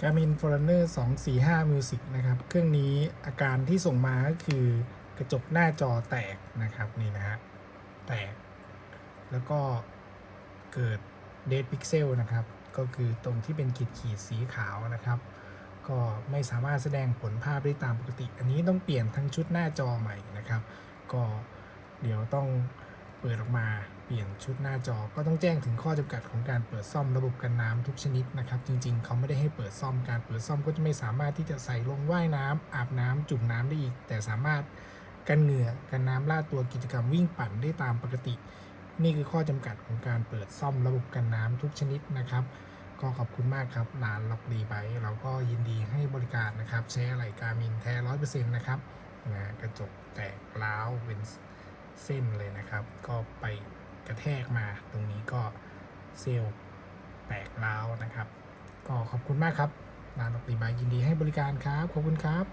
Garmin Forerunner 245 Music นะครับ เครื่องนี้อาการที่ส่งมาก็คือกระจกหน้าจอแตกนะครับนี่นะฮะแตก แล้วก็เกิด Dead Pixel นะครับ ก็คือตรงที่เป็นขีดขีดสีขาวนะครับ ก็ไม่สามารถแสดงผลภาพได้ตามปกติ อันนี้ต้องเปลี่ยนทั้งชุดหน้าจอใหม่นะครับ ก็เดี๋ยวต้อง เปิดออกมาเปลี่ยนชุดหน้าจอก็ต้องแจ้งถึงข้อจำกัดของการเปิดซ่อมระบบกันน้ำทุกชนิดนะครับ จริงๆ เขาไม่ได้ให้เปิดซ่อมการเปิดซ่อมก็จะไม่สามารถที่จะใส่ลงว่ายน้ำอาบน้ำจุ่มน้ำได้อีก แต่สามารถกันเหงื่อกันน้ำลาดตัวกิจกรรมวิ่งปั่นได้ตามปกติ นี่คือข้อจำกัดของการเปิดซ่อมระบบกันน้ำทุกชนิดนะครับ ก็ขอบคุณมากครับร้านล็อกดีไบเราก็ยินดีให้บริการนะครับใช้อะไรการมินแท้ร้อยเปอร์เซ็นต์นะครับนะกระจกแตกร้าวเป็น เส้นเลยนะครับ ก็ไปกระแทกมาตรงนี้ก็เซลล์แตกร้าวนะครับ ก็ขอบคุณมากครับร้านล็อกตีบายยินดีให้บริการครับ ขอบคุณครับ